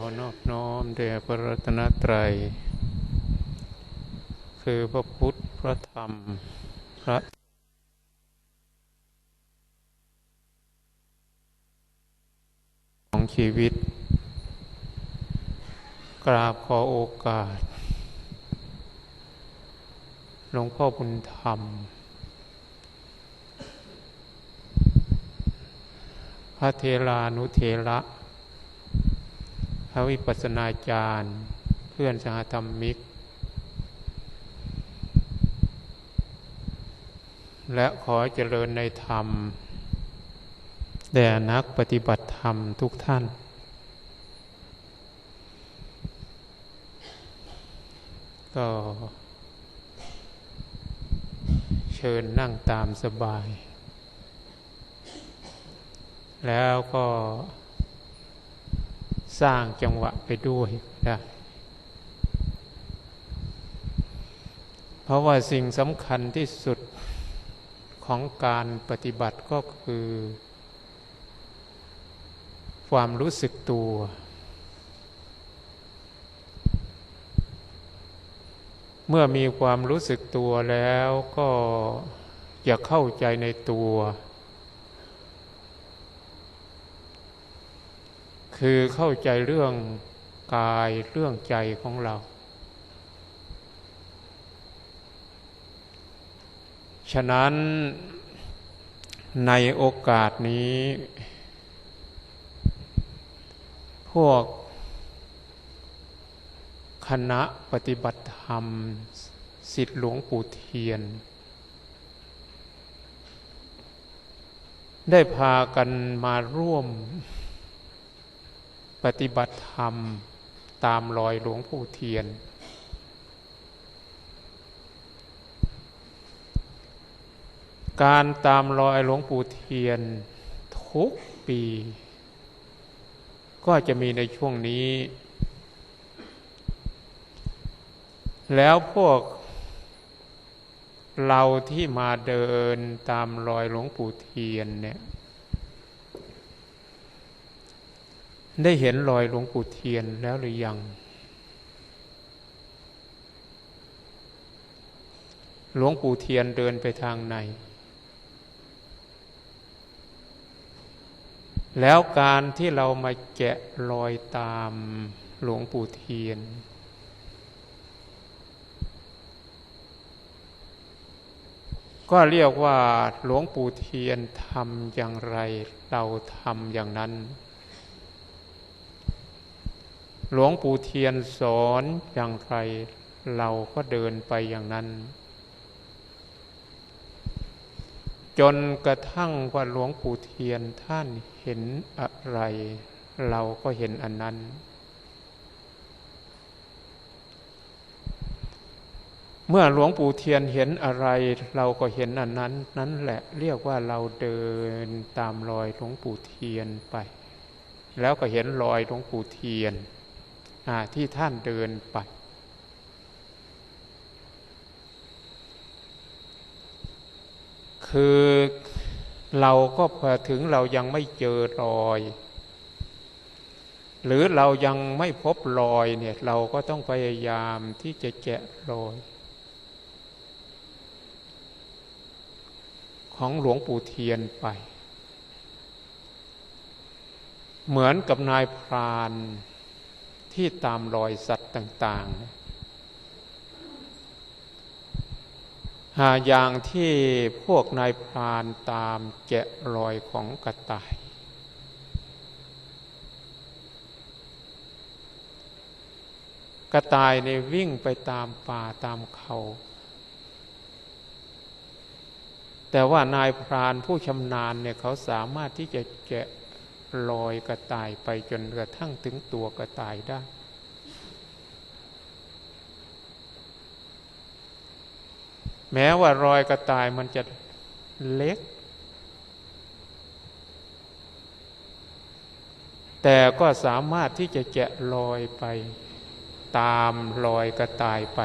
อนอบน้อมแด่พระรัตนตรัย คือพระพุทธ พระธรรม พระของชีวิต กราบขอโอกาส หลวงพ่อบุญธรรม พระเทรานุเทระ พระวิปัสสนาจารย์ เพื่อนสหธรรมิก และขอเจริญในธรรม แด่นักปฏิบัติธรรมทุกท่าน ก็เชิญนั่งตามสบาย แล้วก็ สร้างจังหวะไปด้วยได้เพราะว่าสิ่งสำคัญที่สุดของการปฏิบัติก็คือ ความรู้สึกตัว เมื่อมีความรู้สึกตัวแล้วก็อย่าเข้าใจในตัว คือเข้าใจเรื่องกายเรื่องใจของเรา ฉะนั้นในโอกาสนี้ พวกคณะปฏิบัติธรรมสิทธิหลวงปู่เทียน ได้พากันมาร่วม ปฏิบัติธรรมตามรอยหลวงปู่เทียน การตามรอยหลวงปู่เทียน ทุกปี ก็จะมีในช่วงนี้ แล้วพวกเราที่มาเดินตามรอยหลวงปู่เทียนเนี่ย ได้เห็นรอยหลวงปู่เทียนแล้วหรือยัง หลวงปู่เทียนเดินไปทางไหน แล้วการที่เรามาแกะรอยตามหลวงปู่เทียน ก็เรียกว่าหลวงปู่เทียนทำอย่างไร เราทำอย่างนั้น หลวงปู่เทียนสอนอย่างไรเราก็เดินไปอย่างนั้น จนกระทั่งว่าหลวงปู่เทียนท่านเห็นอะไร เราก็เห็นอันนั้น เมื่อหลวงปู่เทียนเห็นอะไร เราก็เห็นอันนั้น นั่นแหละเรียกว่าเราเดินตามรอยหลวงปู่เทียนไป แล้วก็เห็นรอยหลวงปู่เทียน ที่ท่านเดินไป คือเราก็พอถึงเรายังไม่เจอรอย หรือเรายังไม่พบรอยเนี่ยเราก็ต้องพยายามที่จะแกะรอย ของหลวงปู่เทียนไป เหมือนกับนายพราน ที่ตามรอยสัตว์ต่างๆหาอย่างที่พวกนายพรานตามแกะรอยของกระต่าย กระต่ายในวิ่งไปตามป่าตามเขาแต่ว่านายพรานผู้ชำนาญเนี่ยเขาสามารถที่จะแกะ ลอยกระต่ายไปจนกระทั่งถึงตัวกระต่ายได้ แม้ว่ารอยกระต่ายมันจะเล็ก แต่ก็สามารถที่จะแกะลอยไป ตามรอยกระต่ายไป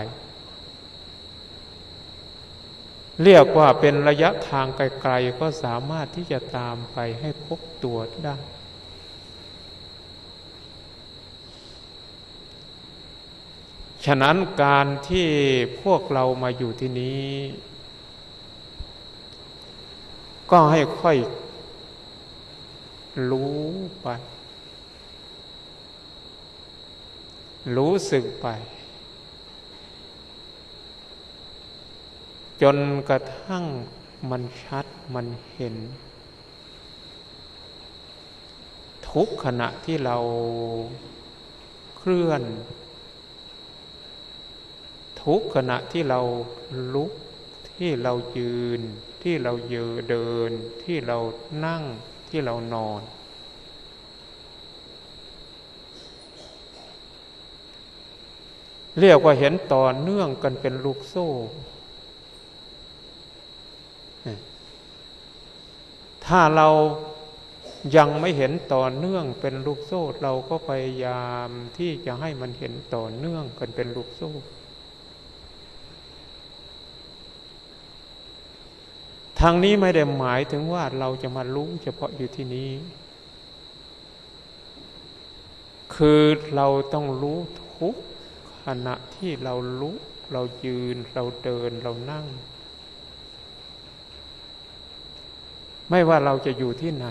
เรียกว่าเป็นระยะทางไกล ๆ ก็สามารถที่จะตามไปให้พบตัวได้ ฉะนั้นการที่พวกเรามาอยู่ที่นี้ ก็ให้ค่อยรู้ไป รู้สึกไป จนกระทั่งมันชัดมันเห็น ทุกขณะที่เราเคลื่อน ทุกขณะที่เราลุก ที่เรายืน ที่เรายืนเดิน ที่เรานั่งที่เรานอน เรียกว่าเห็นต่อเนื่องกันเป็นลูกโซ่ถ้าเรายังไม่เห็นต่อเนื่องเป็นลูกโซ่ เราก็พยายามที่จะให้มันเห็นต่อเนื่องกันเป็นลูกโซ่ ทางนี้ไม่ได้หมายถึงว่าเราจะมารู้เฉพาะอยู่ที่นี้ คือเราต้องรู้ทุกขณะที่เราลุกเรายืน เราเดิน เรานั่ง ไม่ว่าเราจะอยู่ที่ไหน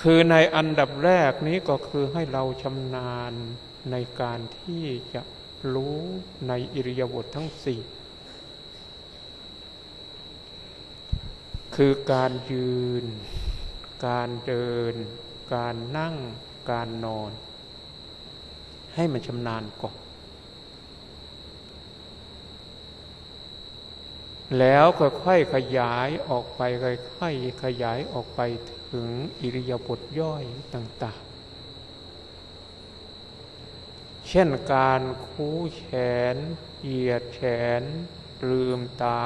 คือในอันดับแรกนี้ก็คือให้เราชำนาญในการที่จะรู้ในอิริยาบถทั้งสี่ คือการยืน การเดิน การนั่ง การนอน ให้มันชำนาญก่อน แล้วค่อยๆขยายออกไปค่อยๆขยายออกไปถึงอิริยาบถย่อยต่างๆ เช่นการคู้แขน เหยียดแขนลืมตา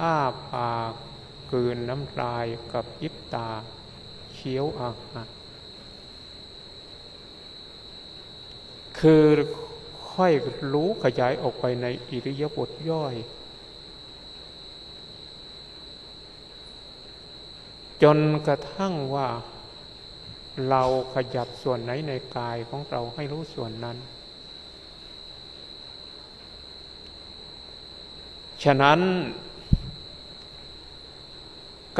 อ้าปาก กลืนน้ำลายกับยิบตา เคี้ยวอาหารคือค่อยรู้ขยายออกไปในอิริยาบถย่อย จนกระทั่งว่าเราขยับส่วนไหนในกายของเราให้รู้ส่วนนั้น ฉะนั้น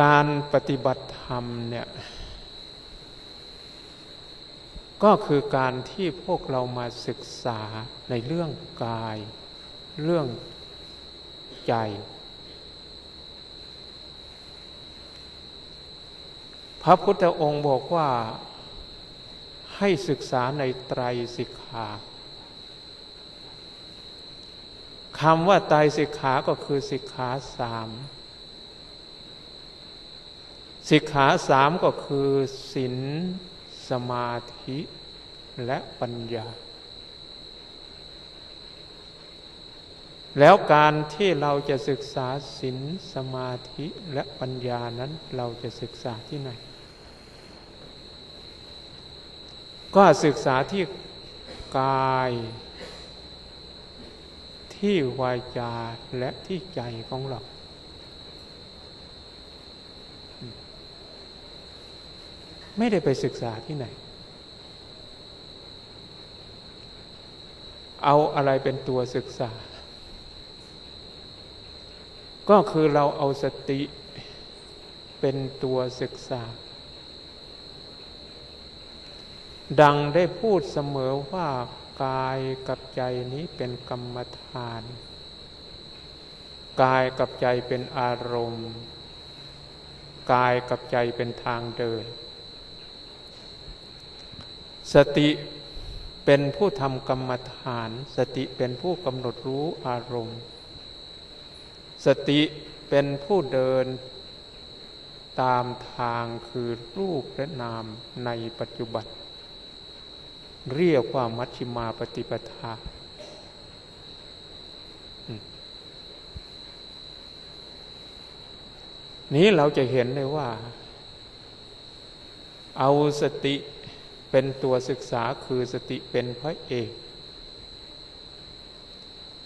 การปฏิบัติธรรมเนี่ยก็คือการที่พวกเรามาศึกษาในเรื่องกาย เรื่องใจ พระพุทธองค์บอกว่าให้ศึกษาในไตรสิกขาคำว่าไตรสิกขาก็คือสิกขาสาม สิกขาสามก็คือศีลสมาธิและปัญญา แล้วการที่เราจะศึกษาศีลสมาธิและปัญญานั้นเราจะศึกษาที่ไหน ก็ศึกษาที่กาย ที่วาจาและที่ใจของเรา ไม่ได้ไปศึกษาที่ไหน เอาอะไรเป็นตัวศึกษา ก็คือเราเอาสติเป็นตัวศึกษา ดังได้พูดเสมอว่ากายกับใจนี้เป็นกรรมฐาน กายกับใจเป็นอารมณ์ กายกับใจเป็นทางเดิน สติเป็นผู้ทำกรรมฐาน สติเป็นผู้กำหนดรู้อารมณ์ สติเป็นผู้เดินตามทางคือรูปและนามในปัจจุบัน เรียกว่ามัชฌิมาปฏิปทา นี้เราจะเห็นเลยว่า เอาสติ เป็นตัวศึกษาคือสติเป็นพระเอก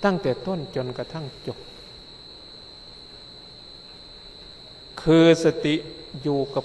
ตั้งแต่ต้นจนกระทั่งจบ คือสติอยู่กับ